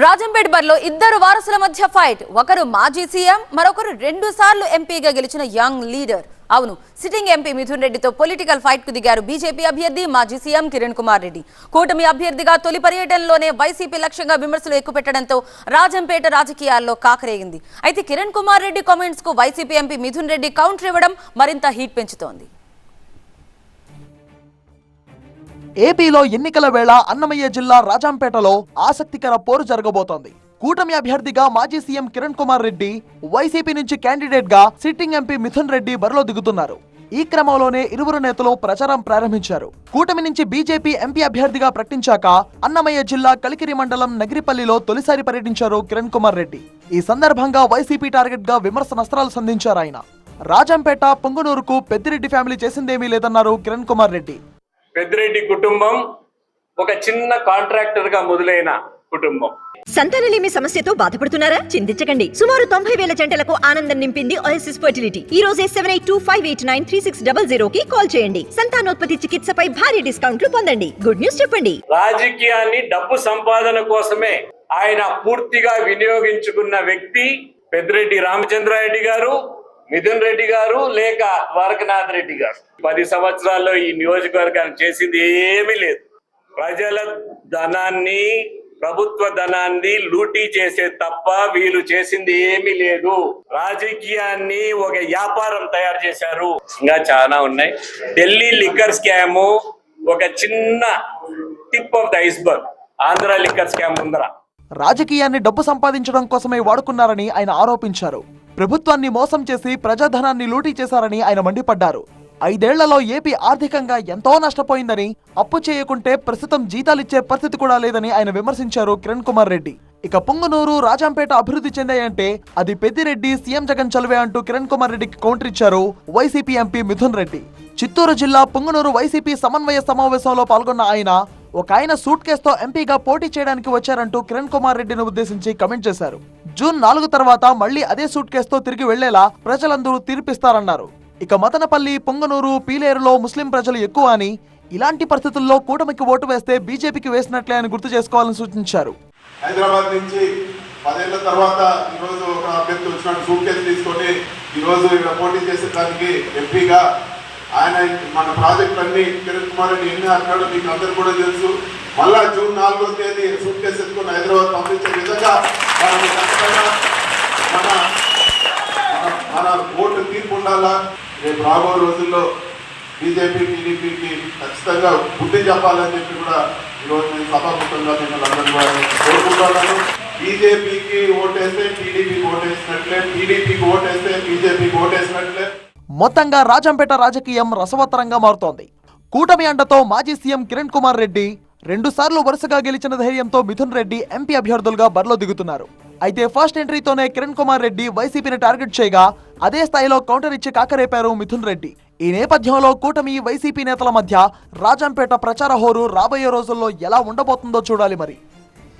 రాజంపేట బర్లో ఇద్దరు వారసుల మధ్య ఫైట్. ఒకరు మాజీ సీఎం మరొకరు రెండు సార్లు ఎంపీగా గెలిచిన యంగ్ లీడర్. అవును సిట్టింగ్ ఎంపీ మిథున్ రెడ్డితో పొలిటికల్ ఫైట్కు దిగారు బీజేపీ అభ్యర్థి మాజీ సీఎం కిరణ్ కుమార్ రెడ్డి. కూటమి అభ్యర్థిగా తొలి పర్యటనలోనే వైసీపీ లక్ష్యంగా విమర్శలు ఎక్కుపెట్టడంతో రాజంపేట రాజకీయాల్లో కాకరేగింది. అయితే కిరణ్ కుమార్ రెడ్డి కామెంట్స్కు వైసీపీ ఎంపీ మిథున్ రెడ్డి కౌంటర్ ఇవ్వడం మరింత హీట్ పెంచుతోంది. ఏపీలో ఎన్నికల వేళ అన్నమయ్య జిల్లా రాజాంపేటలో ఆసక్తికర పోరు జరగబోతోంది. కూటమి అభ్యర్థిగా మాజీ సీఎం కిరణ్ కుమార్ రెడ్డి వైసీపీ నుంచి క్యాండిడేట్గా సిట్టింగ్ ఎంపీ మిథున్ రెడ్డి బరిలో దిగుతున్నారు. ఈ క్రమంలోనే ఇరువురు నేతలు ప్రచారం ప్రారంభించారు. కూటమి నుంచి బీజేపీ ఎంపీ అభ్యర్థిగా ప్రకటించాక అన్నమయ్య జిల్లా కలికిరి మండలం నగిరిపల్లిలో తొలిసారి పర్యటించారు కిరణ్ కుమార్ రెడ్డి. ఈ సందర్భంగా వైసీపీ టార్గెట్గా విమర్శ నస్త్రాలు సంధించారు ఆయన. రాజంపేట పొంగునూరుకు పెద్దిరెడ్డి ఫ్యామిలీ చేసిందేమీ లేదన్నారు కిరణ్ కుమార్ రెడ్డి. పెద్దిరెడ్డి కుటుంబం ఒక చిన్న కాంట్రాక్టర్గా మొదలైన కుటుంబం. సంతానలేమి సమస్యతో బాధపడుతున్నారా? చింతించకండి. సుమారు తొంభై వేల జంటలకు ఆనందం నింపింది ఓఎస్ఎస్ ఫర్టిలిటీ ఈ రోజే seven eight two five eight nine three six double zero కి కాల్ చేయండి. సంతానోత్పత్తి చికిత్సపై భారీ డిస్కౌంట్లు పొందండి. గుడ్ న్యూస్ చెప్పండి. రాజకీయాన్ని డబ్బు సంపాదన కోసమే ఆయన పూర్తిగా వినియోగించుకున్న వ్యక్తి పెద్దిరెడ్డి రామచంద్రారెడ్డి గారు. మిథున్ రెడ్డి గారు లేక ద్వారకనాథ్ రెడ్డి గారు. పది సంవత్సరాల్లో ఈ నియోజకవర్గానికి చేసింది ఏమీ లేదు. ప్రజల ధనాన్ని ప్రభుత్వ ధనాన్ని లూటీ చేసే తప్ప వీళ్ళు చేసింది ఏమీ లేదు. రాజకీయాన్ని ఒక వ్యాపారం తయారు చేశారు. ఇంకా చాలా ఉన్నాయి. ఢిల్లీ లిక్కర్ స్కామ్ ఒక చిన్న tip of the iceberg. Andhra liquor scam ముందర రాజకీయాన్ని డబ్బు సంపాదించడం కోసమే వాడుకున్నారని ఆయన ఆరోపించారు. ప్రభుత్వాన్ని మోసం చేసి ప్రజాధనాన్ని లూటీ చేశారని ఆయన మండిపడ్డారు. ఐదేళ్ళలో ఏపీ ఆర్థికంగా ఎంతో నష్టపోయిందని అప్పు చేయకుంటే ప్రస్తుతం జీతాలిచ్చే పరిస్థితి కూడా లేదని ఆయన విమర్శించారు కిరణ్ కుమార్ రెడ్డి. ఇక పొంగనూరు రాజంపేట అభివృద్ధి చెందాయంటే అది పెద్దిరెడ్డి సీఎం జగన్ చలువే అంటూ కిరణ్ కుమార్ రెడ్డికి కౌంటర్ ఇచ్చారు వైసీపీ ఎంపీ మిథున్ రెడ్డి. చిత్తూరు జిల్లా పొంగనూరు వైసీపీ సమన్వయ సమావేశంలో పాల్గొన్న ఆయన ఒక ఆయన సూట్ కేసుతో ఎంపీగా పోటీ చేయడానికి వచ్చారంటూ కిరణ్ కుమార్ రెడ్డిని ఉద్దేశించి కమెంట్ చేశారు. జూన్ నాలుగు తర్వాత మళ్ళీ అదే సూట్ కేసుతో తిరిగి వెళ్ళేలా ప్రజలందరూ తీర్పిస్తారన్నారు. ఇక మదనపల్లి పొంగనూరు పీలేరులో ముస్లిం ప్రజలు ఎక్కువ అని ఇలాంటి పరిస్థితుల్లో కూటమికి ఓటు వేస్తే బీజేపీకి వేసినట్లే అని గుర్తు చేసుకోవాలని సూచించారు. హైదరాబాద్ నుంచి పదేళ్ళ తర్వాత ఈరోజు ఒక అభ్యర్థి వచ్చినాడు సూట్ కేసు తీసుకొని ఈరోజు ఇక్కడ పోటీ చేసేదానికి ఎంపీగా ఆయన మన ప్రాజెక్టులన్నీ కిరణ్ కుమార్ రెడ్డి ఎన్ని అన్నాడు మీకు అందరు కూడా తెలుసు. మళ్ళా జూన్ నాలుగో తేదీ సూట్ కేసు ఎత్తుకుని హైదరాబాద్ పంపించే విధంగా మనం ఖచ్చితంగా మన మన- మన ఓటు తీర్పు ఉండాలా? రేపు రాబో రోజుల్లో బీజేపీ టీడీపీకి ఖచ్చితంగా బుద్ధి చెప్పాలని చెప్పి కూడా ఈరోజు నేను సభాముఖంగా మిమ్మల్ని అందరూ కోరుకుంటున్నాను. బీజేపీకి ఓటేస్తే టీడీపీకి ఓటేసినట్లే టీడీపీకి ఓటేస్తే బీజేపీకి ఓటేసినట్లే. మొత్తంగా రాజంపేట రాజకీయం రసవత్తరంగా మారుతోంది. కూటమి అండతో మాజీ సీఎం కిరణ్ కుమార్ రెడ్డి రెండు సార్లు వరుసగా గెలిచిన ధైర్యంతో మిథున్ రెడ్డి ఎంపీ అభ్యర్థులుగా బరిలో దిగుతున్నారు. అయితే ఫస్ట్ ఎంట్రీతోనే కిరణ్ కుమార్ రెడ్డి వైసీపీని టార్గెట్ చేయగా అదే స్థాయిలో కౌంటర్ ఇచ్చి కాకరేపారు మిథున్ రెడ్డి. ఈ నేపథ్యంలో కూటమి వైసీపీ నేతల మధ్య రాజంపేట ప్రచార హోరు రాబోయే రోజుల్లో ఎలా ఉండబోతుందో చూడాలి మరి.